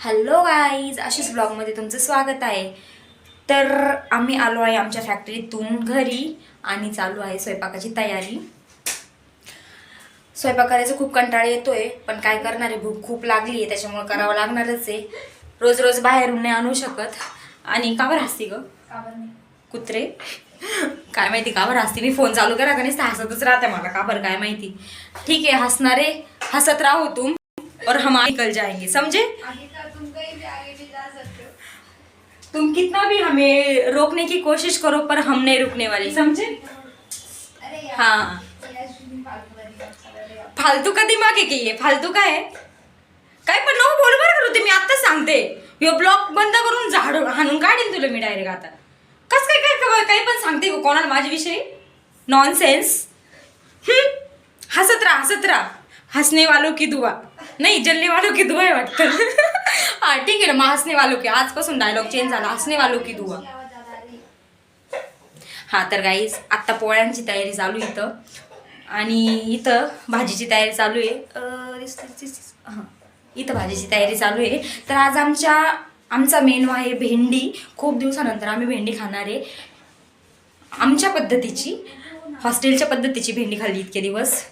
Hello guys अशीच ब्लॉगमध्ये तुमचं स्वागत आहे. तर आम्ही आलो आहे आमच्या फॅक्टरीतून घरी आणि चालू आहे स्वयंपाकाची तयारी. स्वयंपाक करायचा खूप कंटाळा येतोय पण काय करणार आहे? भूक खूप लागली आहे त्याच्यामुळे करावं लागणारच आहे. रोज रोज बाहेरून नाही आणू शकत. आणि का बरं हसती ग? कुत्रे? काय माहिती का बरं हसती? मी फोन चालू करा का नाही हसतच राहते मला. का बरं काय माहिती? ठीक आहे हसणारे हसत राहो तुम. और हम निकल जाएंगे. समझे? भी आगे भी जा सकते हो तुम कितना भी हमें रोकने की कोशिश करो पर हम नहीं रुकने वाले। समझे? हाँ। फालतू फालतू का दिमाग आहे की हे फालतू काय आहे? काय पण नको बोल बरं करू ते मी आत्ताच सांगते. यो ब्लॉक बंद करून झाड हाणून काढीन तुला मी डायरेक्ट आता. कस काय काय काही पण सांगते हो, कोणाला माझ्याविषयी? नॉन सेन्स हसत राहा हसत राहा. हसने वालों की दुआ नाही जलने वालों की दुआ आहे वाटतं. हा ठीक आहे ना मग हसणे वालो की आजपासून डायलॉग चेंज झाला. हसणे वालो की दुवा. हा तर गाईज आत्ता पोळ्यांची तयारी चालू आहे इथं. आणि इथं भाजीची तयारी चालू आहे. हां इथं भाजीची तयारी चालू आहे. तर आज आमच्या आमचा मेनू आहे भेंडी. खूप दिवसानंतर आम्ही भेंडी खाणार आहे. आमच्या पद्धतीची हॉस्टेलच्या पद्धतीची भेंडी खाल्ली इतके दिवस.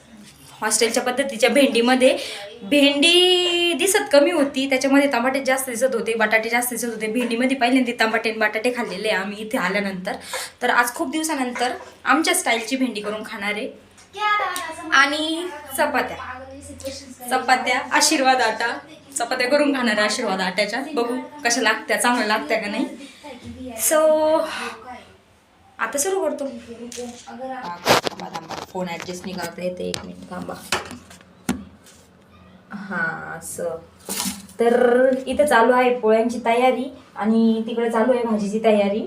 हॉस्टेलच्या पद्धतीच्या भेंडीमध्ये भेंडी दिसत कमी होती त्याच्यामध्ये टमाटे जास्त दिसत होते बटाटे जास्त दिसत होते. भेंडीमध्ये पहिल्यांदा टमाटे बटाटे खाल्लेले आम्ही इथे आल्यानंतर. तर आज खूप दिवसानंतर आमच्या स्टाईलची भेंडी करून खाणार आहे. आणि चपात्या. चपात्या आशीर्वाद आटा. चपात्या करून खाणार आशीर्वाद आट्याच्या बघू कशा लागत्या चांगल्या लागत्या का नाही. सो आता सुरू करतो. फोन ॲडजस्ट नाही करता येते एक मिनिट थांबा. हां असं. तर इथं चालू आहे पोळ्यांची तयारी आणि तिकडे चालू आहे भाजीची तयारी.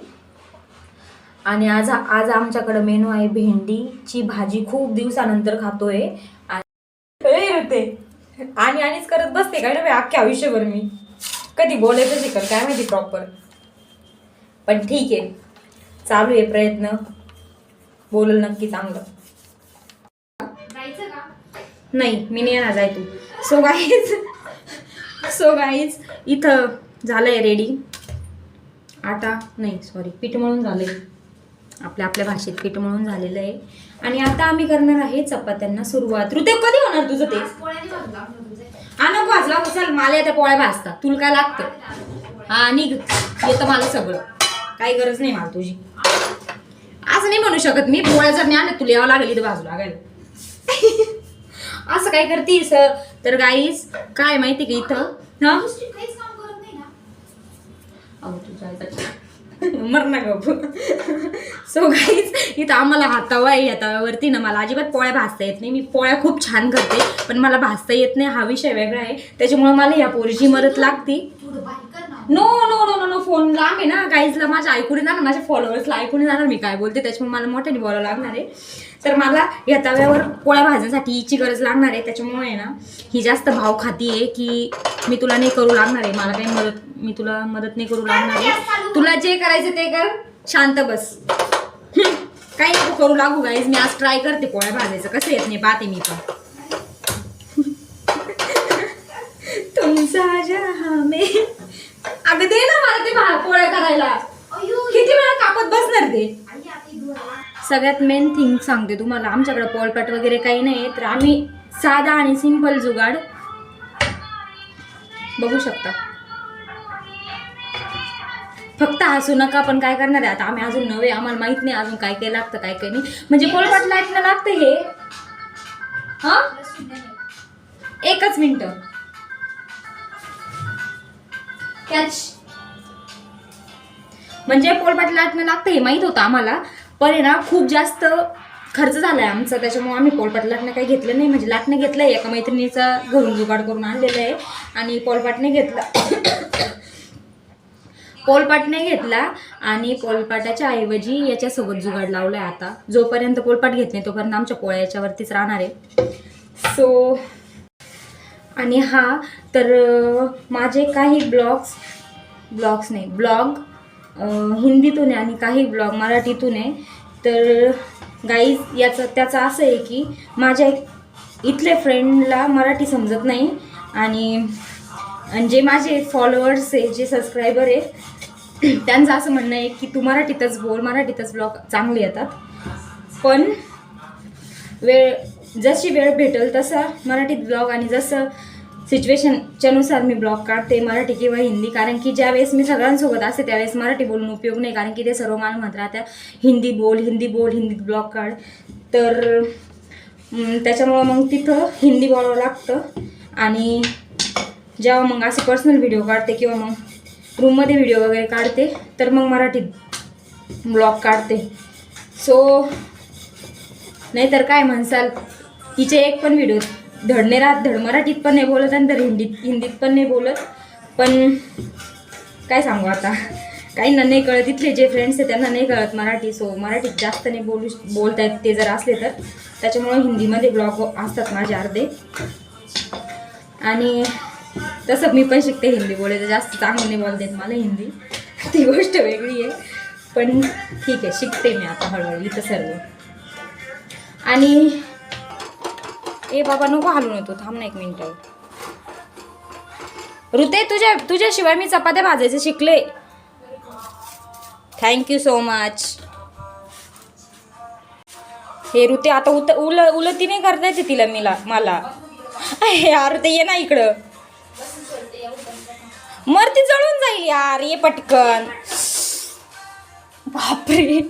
आणि आज आज आमच्याकडं मेनू आहे भेंडीची भाजी. खूप दिवसानंतर खातोय. आणि. आणि आणिच करत बसते काय ना अख्ख्या आयुष्यभर मी? कधी बोलायचं शिकल काय माहिती प्रॉपर पण ठीक आहे. चालू आहे प्रयत्न. बोलल नक्की चांगलं. नाही मी नाही येणार जाय तू. सो गाईज सो गाईज इथं झालंय रेडी आटा नाही सॉरी पीठ मळून झालंय. आपल्या आपल्या भाषेत पीठ मळून झालेलं आहे. आणि आता आम्ही करणार आहे चपात्यांना सुरुवात. ऋते कधी होणार तुझं ते? आज पोळ्याने भाजू लागलं तुझे. नको वाजला चल मला आता पोळ्या भाजता तुला काय लागतं? हा निघ. येतं मला सगळं. काही गरज नाही मला तुझी. असं नाही म्हणू शकत मी. पोळ्या जर नाही आणत तुला यावं लागेल इथं बाजू लागायला असं काय करतीस? तर गाईस काय माहिती का इथं? हा? अहो तुझ्या मर ना गप. सो गाईज इथं आम्हाला हा तवा आहे. या तव्यावरती ना मला अजिबात पोळ्या भाजता येत नाही. मी पोळ्या खूप छान करते पण मला भाजता येत नाही. हा विषय वेगळा आहे. त्याच्यामुळे मला या पोरीची मदत लागते. No no no no no phone लांब आहे ना. गाईजला माझ्या ऐकून जाणार माझ्या फॉलोअर्सला ऐकून जाणार. मी काय बोलते त्याच्यामुळे मला मोठ्याने बोलावं लागणार आहे. तर मला या तव्यावर पोळ्या भाजण्यासाठी हिची गरज लागणार आहे. त्याच्यामुळे आहे ना ही जास्त भाव खाती आहे की मी तुला नाही करू लागणार आहे. मला काही मदत मी तुला मदत नाही करू लागणार आहे. तुला जे करायचं ते कर. शांत बस. काही नको करू लागू गाईज मी आज ट्राय करते पोळ्या भाजायचं. कसं येत नाही पाहते मी पण. तुमचा जहा में अगं दे ना मला ते भा- पोळ्या करायला. किती वेळा कापत बसणार ते? सगळ्यात मेन थिंग सांगते तुम्हाला. आमच्याकडे पोळपाट वगैरे काही नाही तर आम्ही साधा आणि सिंपल जुगाड बघू शकता. फक्त हसू नका पण काय करणार आहे आता? आम्ही अजून नवे आम्हाला माहीत नाही अजून काय काय लागतं काय काय नाही. म्हणजे पोळपाट लाटणं लागतं हे? हा. एकच मिनिट. कॅच म्हणजे पोळपाट लाटणं लागतं हे माहीत होतं आम्हाला पण आहे ना खूप जास्त खर्च झाला आहे आमचा त्याच्यामुळे आम्ही पोळपाट लाटणं काही घेतलं नाही. म्हणजे लाटणं घेतलं आहे एका मैत्रिणीचा घरून जुगाड करून आणलेलं आहे आणि पोलपाटने घेतला. पोलपाटने घेतला आणि पोलपाटाच्या ऐवजी याच्यासोबत जुगाड लावलाय आता. जोपर्यंत पोलपाट घेत नाही तोपर्यंत आमच्या पोळ्या याच्यावरतीच राहणार आहे. सो आणि हा तर माझे काही ब्लॉग्स ब्लॉग्स नाही ब्लॉग हिंदीतून आहे आणि काही ब्लॉग मराठीतून आहे. तर गाईज याचं त्याचं असं आहे की माझ्या इथले फ्रेंडला मराठी समजत नाही आणि आणि जे माझे फॉलोअर्स आहे जे सबस्क्रायबर आहे त्यांचं असं म्हणणं आहे की तू मराठीतच बोल मराठीतच ब्लॉग चांगले येतात. पण वेळ जशी वेळ भेटेल तसा मराठीत ब्लॉग आणि जसं सिच्युएशनच्यानुसार मी ब्लॉग काढते मराठी किंवा हिंदी. कारण की ज्यावेळेस मी सगळ्यांसोबत असते त्यावेळेस मराठी बोलून उपयोग नाही. कारण की ते सर्व मान म्हणत राहत्या हिंदी बोल हिंदी बोल हिंदीत ब्लॉग काढ. तर त्याच्यामुळं मग तिथं हिंदी बोलावं लागतं. आणि जेव्हा मग असे पर्सनल व्हिडिओ काढते किंवा मग रूममध्ये व्हिडिओ वगैरे काढते तर मग मराठीत ब्लॉग काढते. सो नाहीतर काय म्हणसाल? तिचे एक पण व्हिडिओ धडणे राहत धड मराठीत पण नाही बोलत आणि तर हिंदीत हिंदीत पण नाही बोलत. पण काय सांगू आता? काहींना नाही कळत. इथले जे फ्रेंड्स आहेत त्यांना नाही कळत मराठी. सो मराठीत जास्त नाही बोलू बोलतायत ते जर असले तर. त्याच्यामुळे हिंदीमध्ये ब्लॉग हो- असतात माझे अर्धे. आणि तसं मी पण शिकते हिंदी बोलायचं जास्त चांगलं नाही बोलते येत मला हिंदी. ती गोष्ट वेगळी आहे. पण ठीक आहे शिकते मी आता हळूहळू इथं सर्व. आणि ए बाबा नको हालून येतो थांब ना एक मिनिट. ऋते तुझ्या तुझ्याशिवाय मी चपात्या भाजायचे शिकले. थँक्यू सो मच हे ऋते आता उत उल उलती नाही करता येते तिला मिला मला. यार ते ये ना इकडं. मरती जळून जाईल यार ये पटकन. बापरे.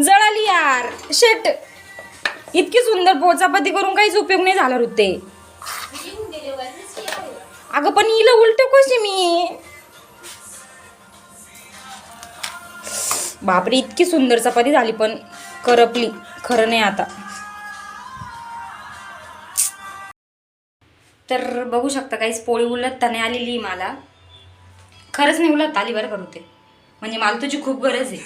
जळाली यार. शेट. इतकी सुंदर पोचापती करून काहीच उपयोग नाही झाला ऋते. अगं पण हिला उलट कशी मी? बापरे इतकी सुंदर चपाती झाली पण करपली. खरं नाही आता. तर बघू शकता काहीच पोळी उलटता नाही आलेली मला. खरंच नाही उलटता आली बरं करू ते म्हणजे मला तुझी खूप गरज आहे.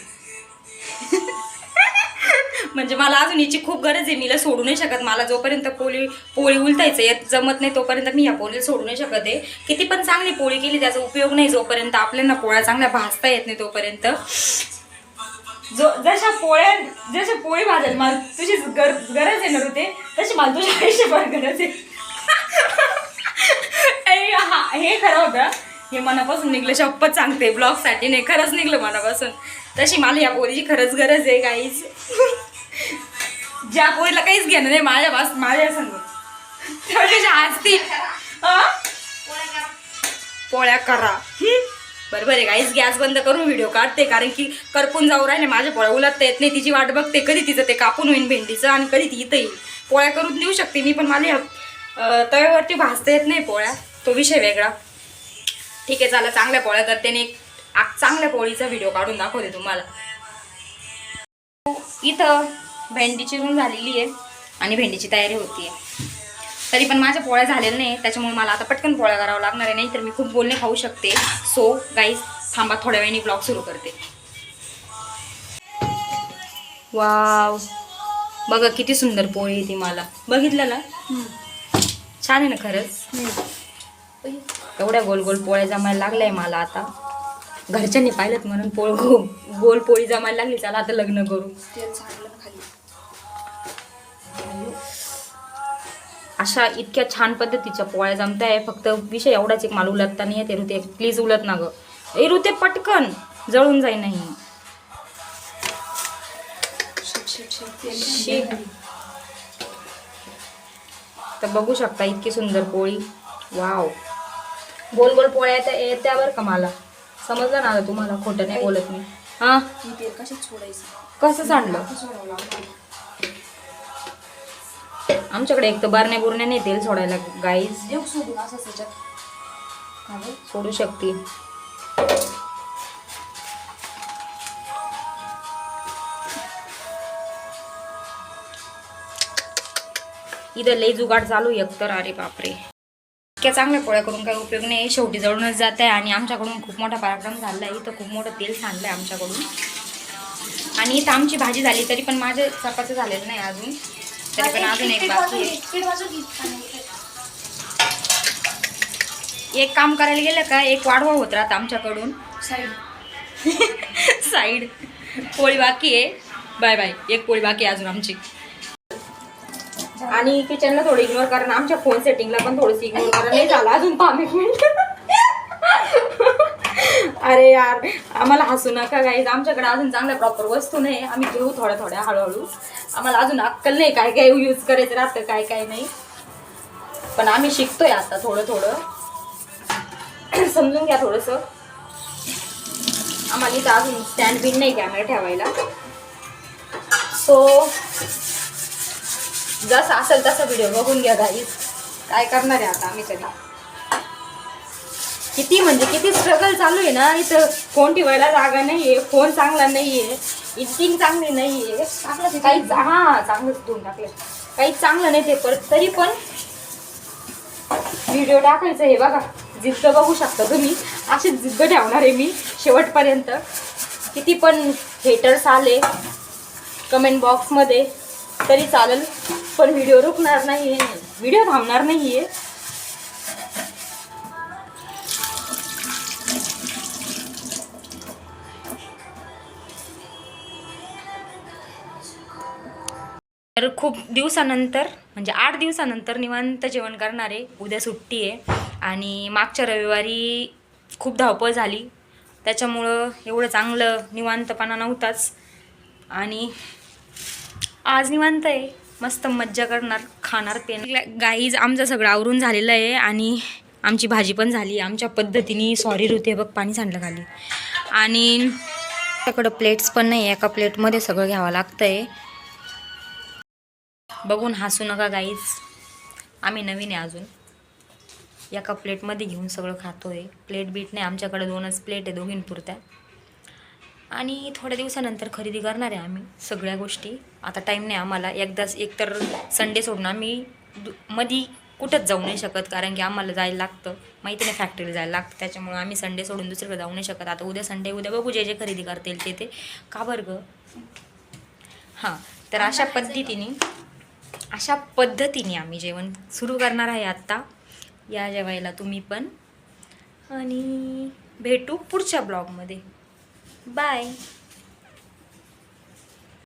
म्हणजे मला अजून हिची खूप गरज आहे मीला सोडू नाही शकत. मला जोपर्यंत पोळी पोळी उलटायचं येत जमत नाही तोपर्यंत मी या पोळीला सोडू नाही शकत आहे. किती पण चांगली पोळी केली त्याचा उपयोग नाही जोपर्यंत आपल्याला पोळ्या चांगल्या भाजता येत नाही तोपर्यंत. जो जशा पोळ्या जशा पोळी भाजायला मला तुझी गर गरज आहे ना ऋते तशी मला तुझ्या आयुष्यभर गरज आहे. हा हे खरं होतं. हे मनापासून निघलं शपथ सांगते ब्लॉगसाठी नाही खरंच निघलं मनापासून. तशी मला या पोळीची खरंच गरज आहे काहीच ज्या पोळीला काहीच घेणं नाही माझ्या बास माझ्या संग. त्याच्या हसतील पोळ्या करा. बरोबर आहे काहीच गॅस बंद करून व्हिडिओ काढते कारण की करपून जाऊ राहिले माझ्या पोळ्या उलटता येत नाही तिची वाट बघते कधी तिचं ते कापून होईन भेंडीचं आणि कधी ती इथं येईल. पोळ्या करून देऊ शकते मी पण मला तव्यावरती भाजता येत नाही पोळ्या. तो विषय वेगळा. ठीक आहे चला चांगल्या पोळ्या करते आणि एक चांगल्या पोळीचा व्हिडिओ काढून दाखवते तुम्हाला. इथं भेंडी चिरून झालेली आहे आणि भेंडीची तयारी होती तरी पण माझ्या पोळ्या झालेल्या नाही त्याच्यामुळे मला आता पटकन पोळ्या करावं लागणार आहे नाही तर मी खूप बोलणे खाऊ शकते. सो गाईज थांबा थोड्या वेळाने ब्लॉग सुरू करते. वाव बघा किती सुंदर पोळी आहे ती मला. बघितलं ना? छान आहे ना खरंच? एवढ्या गोल गोल पोळ्या जमायला लागल्या आहे मला आता. घरच्यांनी पाहिलं म्हणून पोळ गो गोल पोळी जमायला लागली चला आता लग्न करू. अशा इतक्या छान पद्धतीच्या पोळ्या जमताय. फक्त विषय एवढाच एक मला उलटता नाही येते ऋते प्लीज उलट ना ग. ए ऋते पटकन. जळून जाई नाही. तर बघू शकता इतकी सुंदर पोळी. वाव. गोल गोल पोळ्या येत्या बरं का मला. समजलं ना तुम्हाला खोटं नाही बोलत मी. हा? कसं सांडलं? आमच्याकडे एक तर बारण्या बुरण्या नाही तेल सोडायला गाईज सोडू शकते. इथं लई जुगाड चालू एक तर अरे बापरे. इतक्या चांगल्या पोळ्या करून काही उपयोग नाही. शेवटी जळूनच जात आहे आणि आमच्याकडून खूप मोठा पराक्रम झाला आहे इथं खूप मोठं तेल सांडलं आहे आमच्याकडून. आणि इथं आमची भाजी झाली तरी पण माझं चपाचं झालेलं नाही अजून. तरी पण अजून एक बाकी आहे. एक काम करायला गेलं का? एक वाढवा होत राहत आमच्याकडून. साईड. पोळी बाकी आहे. Bye bye. एक पोळी बाकी आहे अजून आमची. आणि किचनला थोडं इग्नोर कारण आमच्या फोन सेटिंगला पण थोडंसं इग्नोर करा. नाही झालं अजून थांब मिनिट अरे यार आम्हाला हसू नका गाईज आमच्याकडे अजून चांगल्या प्रॉपर वस्तू नाही. आम्ही घेऊ थोड्या थोड्या हळूहळू. आम्हाला अजून अक्कल नाही काय काय यूज करायचं राहतं काय काय नाही. पण आम्ही शिकतोय आता थोडं थोडं. समजून घ्या थोडंसं. आम्हाला इथं अजून स्टँड बिन नाही कॅमेरा ठेवायला. सो जसं असेल तसा व्हिडिओ बघून घ्या गाईज काय करणार आहे आता आम्ही तरी किती म्हणजे किती स्ट्रगल चालू आहे ना इथं फोन ठेवायला जागा नाही आहे फोन चांगला नाही आहे इडिटिंग चांगली नाही आहे काही हां चांगलं धुवून टाकले काही चांगलं नाही ते परत तरी पण व्हिडिओ टाकायचं हे बघा. जिद्द बघू शकता तुम्ही. अशी जिद्द ठेवणार आहे मी शेवटपर्यंत. किती पण हेटर्स आले कमेंट बॉक्समध्ये तरी चालेल पण व्हिडिओ रुकणार नाही व्हिडिओ थांबणार नाही आहे तर खूप दिवसानंतर म्हणजे आठ दिवसानंतर निवांत जेवण करणार आहे उद्या सुट्टी आहे. आणि मागच्या रविवारी खूप धावपळ झाली. त्याच्यामुळं एवढं चांगलं निवांतपणा नव्हताच. आणि आज निवांत आहे. मस्त मज्जा करणार खाणार पेन गाईज आमचं सगळं आवरून झालेलं आहे आणि आमची भाजी पण झाली. आमच्या पद्धतीने सॉरी ऋते बघ पाणी सांडलं खाली. आणि त्याकडं प्लेट्स पण नाही एका प्लेटमध्ये सगळं घ्यावं लागतं आहे बघून हसू नका गाईज आम्ही नवीन आहे अजून. एका प्लेटमध्ये घेऊन सगळं खातो आहे प्लेट बीट नाही आमच्याकडे दोनच प्लेट आहे दोघींपुरत्या. आणि थोड्या दिवसानंतर खरेदी करणार आहे आम्ही सगळ्या गोष्टी. आता टाईम नाही आम्हाला. एकदाच एकतर संडे सोडून आम्ही दु मधी कुठंच जाऊ नाही शकत कारण की आम्हाला जायला लागतं. माहिती नाही फॅक्टरीला जायला लागतं. त्याच्यामुळं आम्ही संडे सोडून दुसरीकडे जाऊ नाही शकत. आता उद्या संडे उद्या बघू जे जे खरेदी करतील ते ते. का बरं गं? हां तर अशा पद्धतीने अशा पद्धतीने आम्ही जेवण सुरू करणार आहे आत्ता. या जेवायला तुम्ही पण. आणि भेटू पुढच्या ब्लॉगमध्ये. बाय